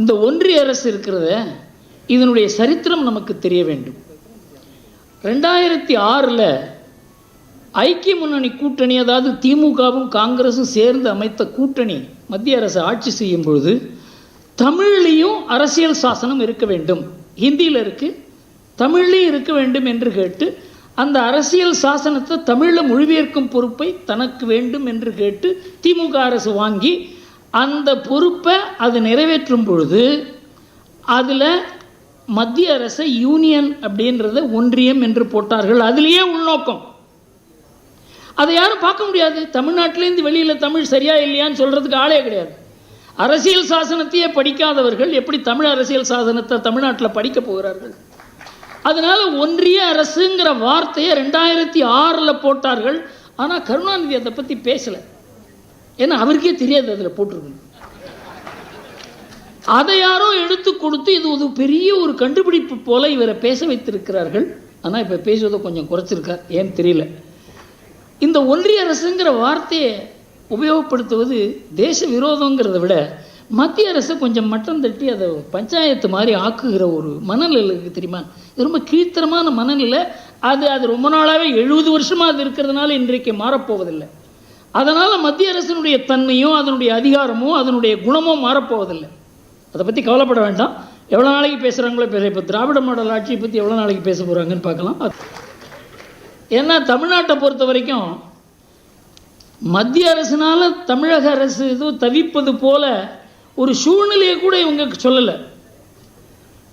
இந்த ஒன்றிய அரசு இருக்கிறத இதனுடைய சரித்திரம் நமக்கு தெரிய வேண்டும். ரெண்டாயிரத்தி ஆறில் ஐக்கிய முன்னணி கூட்டணி அதாவது திமுகவும் காங்கிரஸும் சேர்ந்து அமைத்த கூட்டணி மத்திய அரசு ஆட்சி செய்யும் பொழுது தமிழ்லேயும் அரசியல் சாசனம் இருக்க வேண்டும். ஹிந்தியில் இருக்குது தமிழ்லேயும் இருக்க வேண்டும் என்று கேட்டு அந்த அரசியல் சாசனத்தை தமிழில் மொழிபெயர்க்கும் பொறுப்பை தனக்கு வேண்டும் என்று கேட்டு திமுக அரசு வாங்கி அந்த பொறுப்பை அது நிறைவேற்றும் பொழுது அதில் மத்திய அரசை யூனியன் அப்படின்றத ஒன்றியம் என்று போட்டார்கள். அதுலேயே உள்நோக்கம். அதை யாரும் பார்க்க முடியாது. தமிழ்நாட்டிலேருந்து வெளியில் தமிழ் சரியா இல்லையான்னு சொல்கிறதுக்கு ஆளே கிடையாது. அரசியல் சாசனத்தையே படிக்காதவர்கள் எப்படி தமிழ் அரசியல் சாசனத்தை தமிழ்நாட்டில் படிக்க போகிறார்கள்? அதனால் ஒன்றிய அரசுங்கிற வார்த்தையை ரெண்டாயிரத்தி ஆறில் போட்டார்கள். ஆனால் கருணாநிதி அதை பற்றி பேசலை. ஏன்னா அவருக்கே தெரியாது அதில் போட்டிருக்கணும். அதை யாரோ எடுத்து கொடுத்து இது ஒரு பெரிய ஒரு கண்டுபிடிப்பு போல இவரை பேச வைத்திருக்கிறார்கள். ஆனால் இப்போ பேசுவதை கொஞ்சம் குறைச்சிருக்கார் ஏன்னு தெரியல. இந்த ஒன்றிய அரசுங்கிற வார்த்தையை உபயோகப்படுத்துவது தேச விரோதங்கிறத விட மத்திய அரசு கொஞ்சம் மட்டம் தட்டி அதை பஞ்சாயத்து மாதிரி ஆக்குகிற ஒரு மனநிலை இருக்குது தெரியுமா? இது ரொம்ப கீழ்த்தரமான மனநிலை. அது அது ரொம்ப நாளாகவே எழுபது வருஷமாக அது இருக்கிறதுனால இன்றைக்கு மாறப்போவதில்லை. அதனால் மத்திய அரசினுடைய தன்மையும் அதனுடைய அதிகாரமும் அதனுடைய குணமோ மாறப்போவதில்லை. அதை பற்றி கவலைப்பட வேண்டாம். எவ்வளோ நாளைக்கு பேசுகிறாங்களோ பேச இப்போ திராவிட மாடல் ஆட்சியை பற்றி எவ்வளோ நாளைக்கு பேச போகிறாங்கன்னு பார்க்கலாம். ஏன்னா தமிழ்நாட்டை பொறுத்த வரைக்கும் மத்திய அரசினால் தமிழக அரசு ஏதோ தவிப்பது போல ஒரு சூழ்நிலையை கூட இவங்க சொல்லலை.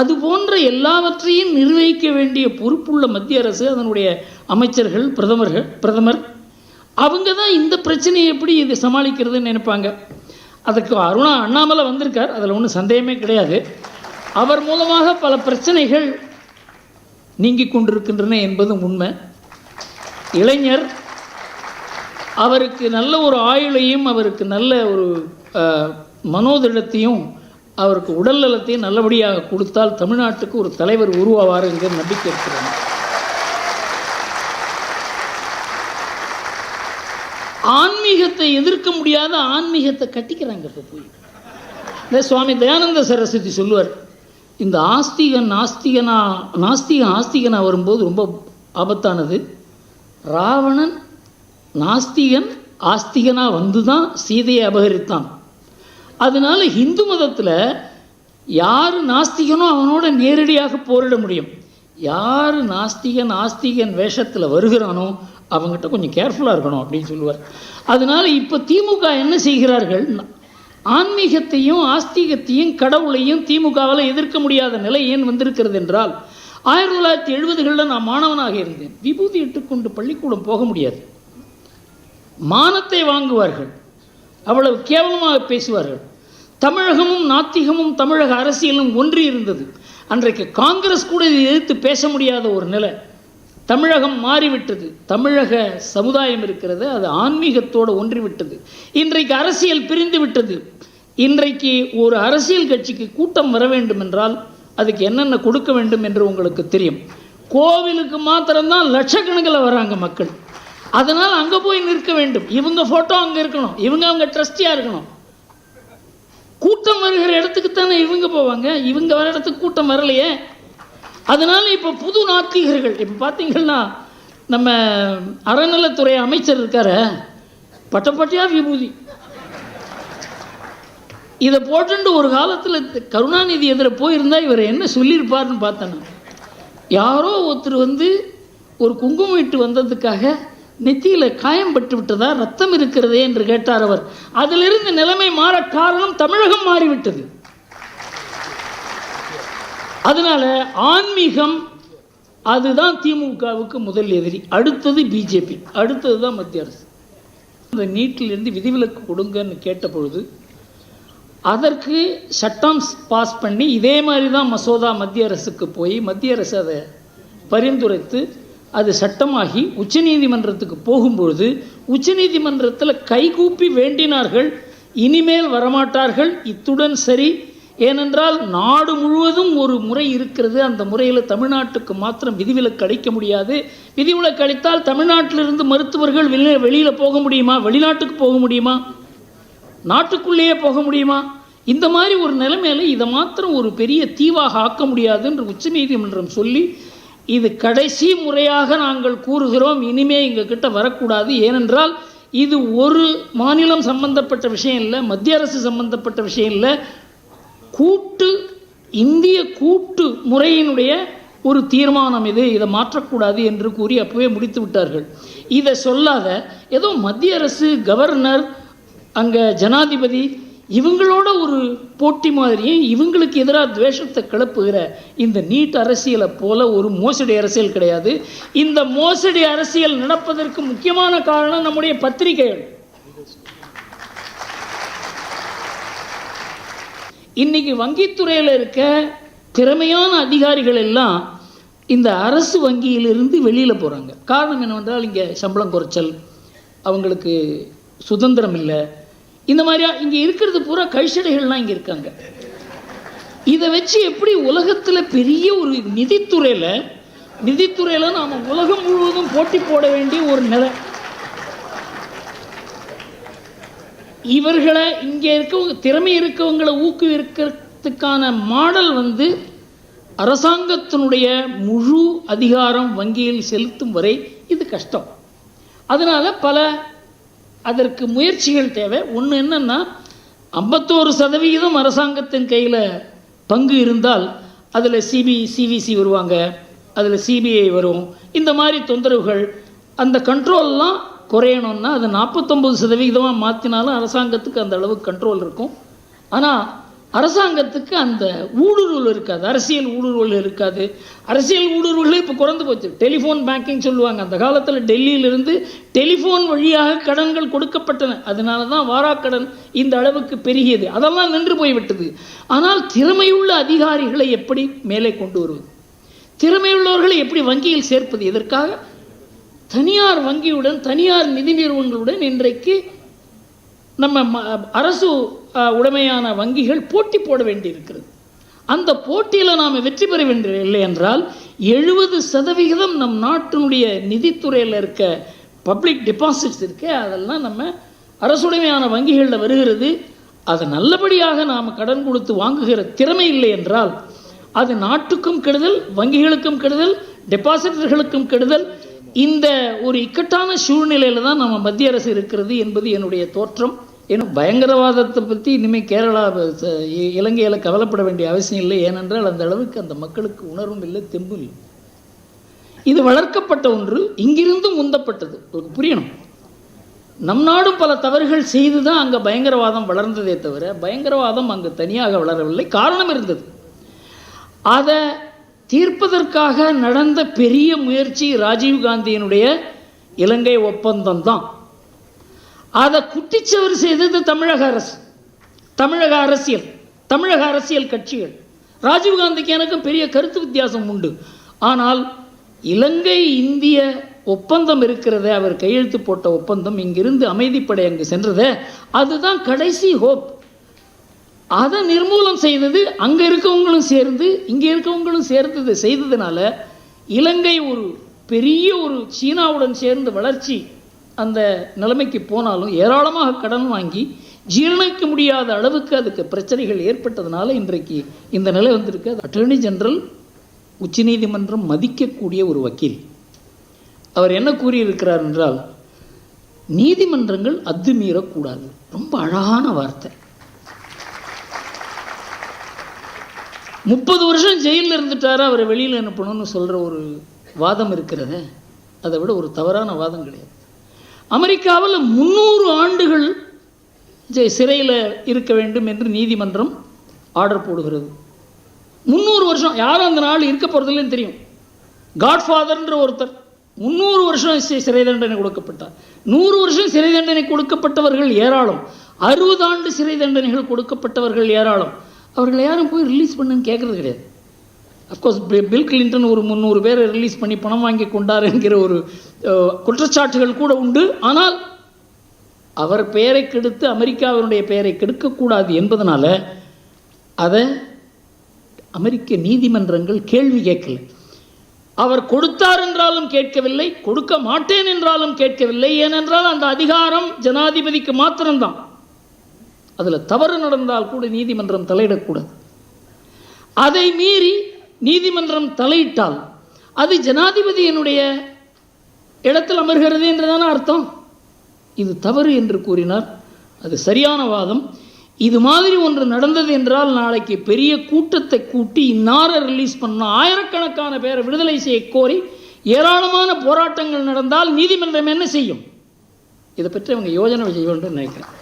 அது போன்ற எல்லாவற்றையும் நிர்வகிக்க வேண்டிய பொறுப்புள்ள மத்திய அரசு அதனுடைய அமைச்சர்கள் பிரதமர்கள் பிரதமர் அவங்க தான் இந்த பிரச்சனையை எப்படி இது சமாளிக்கிறதுன்னு நினைப்பாங்க. அதுக்கு அருணா அண்ணாமலை வந்திருக்கார் அதில் ஒன்றும் சந்தேகமே கிடையாது. அவர் மூலமாக பல பிரச்சனைகள் நீங்கிக் கொண்டிருக்கின்றன என்பதும் உண்மை. இளைஞர் அவருக்கு நல்ல ஒரு ஆயுளையும் அவருக்கு நல்ல ஒரு மனோதிடத்தையும் அவருக்கு உடல் நலத்தையும் நல்லபடியாக கொடுத்தால் தமிழ்நாட்டுக்கு ஒரு தலைவர் உருவாவார் என்கிற நம்பிக்கை இருக்கிறார் ஆன்மீகத்தை எதிர்க்க முடியாத ஆன்மீகத்தை கட்டிக்கிறாங்க இப்போ போய். இந்த சுவாமி தயானந்த சரஸ்வதி சொல்லுவார் இந்த ஆஸ்திகன் நாஸ்திகனா நாஸ்திகன் ஆஸ்திகனா வரும்போது ரொம்ப ஆபத்தானது. ராவணன் நாஸ்திகன் ஆஸ்திகனா வந்து தான் சீதையை அபகரித்தான். அதனால ஹிந்து மதத்தில் யார் நாஸ்திகனோ அவனோட நேரடியாக போரிட முடியும். யார் நாஸ்திகன் ஆஸ்திகன் வேஷத்தில் வருகிறானோ அவங்ககிட்ட கொஞ்சம் கேர்ஃபுல்லாக இருக்கணும் அப்படின்னு சொல்லுவார். அதனால் இப்போ திமுக என்ன செய்கிறார்கள்? ஆன்மீகத்தையும் ஆஸ்திகத்தையும் கடவுளையும் திமுகவால் எதிர்க்க முடியாத நிலை ஏன் வந்திருக்கிறது என்றால் ஆயிரத்தி தொள்ளாயிரத்தி எழுபதுகளில் நான் மாணவனாக இருந்தேன். விபூதி இட்டுக்கொண்டு பள்ளிக்கூடம் போக முடியாது. மானத்தை வாங்குவார்கள். அவ்வளவு கேவலமாக பேசுவார்கள். தமிழகமும் நாத்திகமும் தமிழக அரசியலும் ஒன்றி இருந்தது. அன்றைக்கு காங்கிரஸ் கூட இதை எதிர்த்து பேச முடியாத ஒரு நிலை. தமிழகம் மாறிவிட்டது. தமிழக சமுதாயம் இருக்கிறது. அது ஆன்மீகத்தோடு ஒன்றிவிட்டது இன்றைக்கு அரசியல் பிரிந்து விட்டது. இன்றைக்கு ஒரு அரசியல் கட்சிக்கு கூட்டம் வர வேண்டும் என்றால் அதுக்கு என்னென்ன கொடுக்க வேண்டும் என்று உங்களுக்கு தெரியும். கோவிலுக்கு மாத்திரம்தான் லட்சக்கணக்கில் வராங்க மக்கள். அதனால் அங்கே போய் நிற்க வேண்டும். இவங்க ஃபோட்டோ அங்கே இருக்கணும். இவங்க அவங்க ட்ரஸ்டியாக இருக்கணும்? கூட்டம் வருகிற இடத்துக்கு தானே இவங்க போவாங்க? இவங்க வர இடத்துக்கு கூட்டம் வரலையே? அதனால் இப்போ புது நாத்திகர்கள் இப்போ பார்த்தீங்கன்னா நம்ம அறநிலைத்துறை அமைச்சர் இருக்கார. பட்டப்பட்டியாக விபூதி. இதை போட்டுண்டு ஒரு காலத்தில் கருணாநிதி எதிர போயிருந்தா இவர் என்ன சொல்லியிருப்பார்னு பார்த்தேன் யாரோ ஒருத்தர் வந்து ஒரு குங்குமம் இட்டு வந்ததுக்காக நெத்தியில் காயம் பட்டு விட்டதா ரத்தம் இருக்கிறதே என்று கேட்டார் அவர். அதிலிருந்து நிலைமை மாற காரணம் தமிழகம் மாறிவிட்டது. அதனால ஆன்மீகம் அதுதான் திமுகவுக்கு முதல் எதிரி. அடுத்தது பிஜேபி. அடுத்தது தான் மத்திய அரசு. இந்த நீட்டிலிருந்து விதிவிலக்கு கொடுங்கன்னு கேட்ட பொழுது அதற்கு சட்டம் பாஸ் பண்ணி இதே மாதிரி தான் மசோதா மத்திய அரசுக்கு போய் மத்திய அரசு அதை பரிந்துரைத்து அது சட்டமாகி உச்சநீதிமன்றத்துக்கு போகும்பொழுது உச்சநீதிமன்றத்தில் கைகூப்பி வேண்டினார்கள் இனிமேல் வரமாட்டார்கள் இத்துடன் சரி. ஏனென்றால் நாடு முழுவதும் ஒரு முறை இருக்கிறது அந்த முறையில் தமிழ்நாட்டுக்கு மாத்திரம் விதிவிலக்கு அளிக்க முடியாது. விதிவிலக்கு அளித்தால் தமிழ்நாட்டிலிருந்து மருத்துவர்கள் வெளியே வெளியில் போக முடியுமா? வெளிநாட்டுக்கு போக முடியுமா? நாட்டுக்குள்ளேயே போக முடியுமா? இந்த மாதிரி ஒரு நிலைமையில இதை மாத்திரம் ஒரு பெரிய தீவாக ஆக்க முடியாது என்று உச்சநீதிமன்றம் சொல்லி இது கடைசி முறையாக நாங்கள் கூறுகிறோம். இனிமே எங்கள் கிட்ட வரக்கூடாது. ஏனென்றால் இது ஒரு மாநிலம் சம்பந்தப்பட்ட விஷயம் இல்லை மத்திய அரசு சம்பந்தப்பட்ட விஷயம் இல்லை. கூட்டு இந்திய கூட்டு முறையினுடைய ஒரு தீர்மானம் இது. இதை மாற்றக்கூடாது என்று கூறி அப்பவே முடித்து விட்டார்கள். இதை சொல்லாத ஏதோ மத்திய அரசு கவர்னர் அங்கே ஜனாதிபதி இவங்களோட ஒரு போட்டி மாதிரியும் இவங்களுக்கு எதிராக துவேஷத்தை கிளப்புகிற இந்த நீட் அரசியலை போல ஒரு மோசடி அரசியல் கிடையாது. இந்த மோசடி அரசியல் நடப்பதற்கு முக்கியமான காரணம் நம்முடைய பத்திரிகைகள். இன்னைக்கு வங்கித்துறையில் இருக்க திறமையான அதிகாரிகள் எல்லாம் இந்த அரசு வங்கியிலிருந்து வெளியில் போகிறாங்க காரணம் என்னவென்றால் இங்கே சம்பளம் குறைச்சல் அவங்களுக்கு சுதந்திரம் இல்லை இந்த மாதிரியா இங்கே இருக்கிறது பூரா கழிச்சடைகள்லாம் இங்கே இருக்காங்க. இதை வச்சு எப்படி உலகத்தில் பெரிய ஒரு நிதித்துறையில் நிதித்துறையில் நாம் உலகம் முழுவதும் போட்டி போட வேண்டிய ஒரு நிலை. இவர்களை இங்கே இருக்கவங்க திறமை இருக்கவங்களை ஊக்குவிக்கிறதுக்கான மாடல் வந்து அரசாங்கத்தினுடைய முழு அதிகாரம் வங்கியில் செலுத்தும் வரை இது கஷ்டம். அதனால் பல அதற்கு முயற்சிகள் தேவை. ஒன்று என்னென்னா ஐம்பத்தோரு சதவிகிதம் அரசாங்கத்தின் கையில் பங்கு இருந்தால் அதில் சிபி சிவிசி வருவாங்க அதில் சிபிஐ வரும். இந்த மாதிரி தொந்தரவுகள் அந்த கண்ட்ரோல்லாம் குறையணும்னா அது நாற்பத்தொம்பது சதவிகிதமாக மாற்றினாலும் அரசாங்கத்துக்கு அந்த அளவுக்கு கண்ட்ரோல் இருக்கும். ஆனால் அரசாங்கத்துக்கு அந்த ஊடுருவல் இருக்காது. அரசியல் ஊடுருவல் இருக்காது. அரசியல் ஊடுருவல் இப்போ குறைந்து போச்சு. டெலிஃபோன் பேங்கிங் சொல்லுவாங்க. அந்த காலத்தில் டெல்லியிலிருந்து டெலிஃபோன் வழியாக கடன்கள் கொடுக்கப்பட்டன. அதனால தான் வாராக்கடன் இந்த அளவுக்கு பெருகியது. அதெல்லாம் நின்று போய்விட்டது. ஆனால் திறமையுள்ள அதிகாரிகளை எப்படி மேலே கொண்டு வருவது? திறமையுள்ளவர்களை எப்படி வங்கியில் சேர்ப்பது? எதற்காக? தனியார் வங்கியுடன் தனியார் நிதி நிறுவனங்களுடன் இன்றைக்கு நம்ம ம- அரசு உடைமையான வங்கிகள் போட்டி போட வேண்டியிருக்கிறது. அந்த போட்டியில் நாம் வெற்றி பெற வேண்டிய இல்லை என்றால் எழுபது சதவிகிதம் நம் நாட்டினுடைய நிதித்துறையில் இருக்க பப்ளிக் டெபாசிட்ஸ் இருக்கே அதெல்லாம் நம்ம அரசுடைமையான வங்கிகளில் வருகிறது. அதை நல்லபடியாக நாம் கடன் கொடுத்து வாங்குகிற திறமை இல்லை என்றால் அது நாட்டுக்கும் கெடுதல் வங்கிகளுக்கும் கெடுதல் டெபாசிட்டர்களுக்கும் கெடுதல் இந்த ஒரு இக்கட்டான சூழ்நிலையில் தான் நம்ம மத்திய அரசு இருக்கிறது என்பது என்னுடைய தோற்றம். ஏன்னா பயங்கரவாதத்தை பற்றி இனிமேல் கேரளா ச- இ- கவலைப்பட வேண்டிய அவசியம் இல்லை. ஏனென்றால் அந்த அளவுக்கு அந்த மக்களுக்கு உணர்வும் இல்லை தெம்பும் இல்லை. இது வளர்க்கப்பட்ட ஒன்று இங்கிருந்தும் உந்தப்பட்டது. உங்களுக்கு புரியணும்? நம் நாடும் பல தவறுகள் செய்து தான் அங்கே பயங்கரவாதம் வளர்ந்ததே தவிர பயங்கரவாதம் அங்கு தனியாக வளரவில்லை. காரணம் இருந்தது. அதை தீர்ப்பதற்காக நடந்த பெரிய முயற்சி ராஜீவ் காந்தியினுடைய இலங்கை ஒப்பந்தம் தான் அதை குட்டிச்சவர் செய்தது தமிழக அரசு. தமிழக அரசியல் தமிழக அரசியல் கட்சிகள். ராஜீவ் காந்திக்கு எனக்கும் பெரிய கருத்து வித்தியாசம் உண்டு. ஆனால் இலங்கை இந்திய ஒப்பந்தம் இருக்கிறதே அவர் கையெழுத்து போட்ட ஒப்பந்தம் இங்கிருந்து அமைதிப்படை அங்கு சென்றதே அதுதான் கடைசி ஹோப். அதை நிர்மூலம் செய்தது அங்கே இருக்கவங்களும் சேர்ந்து இங்கே இருக்கவங்களும் சேர்ந்து செய்ததுனால இலங்கை ஒரு பெரிய ஒரு சீனாவுடன் சேர்ந்து வளர்ச்சி அந்த நிலைமைக்கு போனாலும் ஏராளமாக கடன் வாங்கி ஜீரணிக்க முடியாத அளவுக்கு அதுக்கு பிரச்சனைகள் ஏற்பட்டதுனால இன்றைக்கு இந்த நிலை வந்திருக்கு. அட்டர்னி ஜெனரல் உச்சநீதிமன்றம் மதிக்கக்கூடிய ஒரு வக்கீல். அவர் என்ன கூறியிருக்கிறார் என்றால் நீதிமன்றங்கள் அத்துமீறக்கூடாது. ரொம்ப அழகான வார்த்தை. முப்பது வருஷம் ஜெயிலில் இருந்துட்டாரா அவரை வெளியில் அனுப்பணும்னு சொல்கிற ஒரு வாதம் இருக்கிறத. அதை விட ஒரு தவறான வாதம் கிடையாது. அமெரிக்காவில் முந்நூறு ஆண்டுகள் சிறையில் இருக்க வேண்டும் என்று நீதிமன்றம் ஆர்டர் போடுகிறது. முந்நூறு வருஷம் யாரும் அந்த நாள் இருக்க போகிறதில்லன்னு தெரியும். காட்ஃபாதர்ன்ற ஒருத்தர் முந்நூறு வருஷம் சிறை தண்டனை கொடுக்கப்பட்டார். நூறு வருஷம் சிறை தண்டனை கொடுக்கப்பட்டவர்கள் ஏராளம். அறுபது ஆண்டு சிறை தண்டனைகள் கொடுக்கப்பட்டவர்கள் ஏராளம். அவர்களை யாரும் போய் ரிலீஸ் பண்ணுன்னு கேட்குறது கிடையாது. அஃப்கோர்ஸ் பில் கிளின்டன் ஒரு முந்நூறு பேரை ரிலீஸ் பண்ணி பணம் வாங்கி கொண்டார் என்கிற ஒரு குற்றச்சாட்டுகள் கூட உண்டு. ஆனால் அவர் பெயரை கெடுத்து அமெரிக்காவினுடைய பெயரை கெடுக்கக்கூடாது என்பதனால அதை அமெரிக்க நீதிமன்றங்கள் கேள்வி கேட்கல. அவர் கொடுத்தார் என்றாலும் கேட்கவில்லை கொடுக்க மாட்டேன் என்றாலும் கேட்கவில்லை ஏனென்றால் அந்த அதிகாரம் ஜனாதிபதிக்கு மாத்திரம்தான். அதில் தவறு நடந்தால் கூட நீதிமன்றம் தலையிடக்கூடாது. அதை மீறி நீதிமன்றம் தலையிட்டால் அது ஜனாதிபதியினுடைய இடத்தில் அமர்கிறது என்றுதானே அர்த்தம்? இது தவறு என்று கூறினார். அது சரியான வாதம். இது மாதிரி ஒன்று நடந்தது என்றால் நாளைக்கு பெரிய கூட்டத்தை கூட்டி இன்னாரை ரிலீஸ் பண்ணணும். ஆயிரக்கணக்கான பேரை விடுதலை செய்ய கோரி ஏராளமான போராட்டங்கள் நடந்தால் நீதிமன்றம் என்ன செய்யும்? இதை பற்றி அவங்க யோஜனை செய்ய வேண்டும் நினைக்கிறேன்.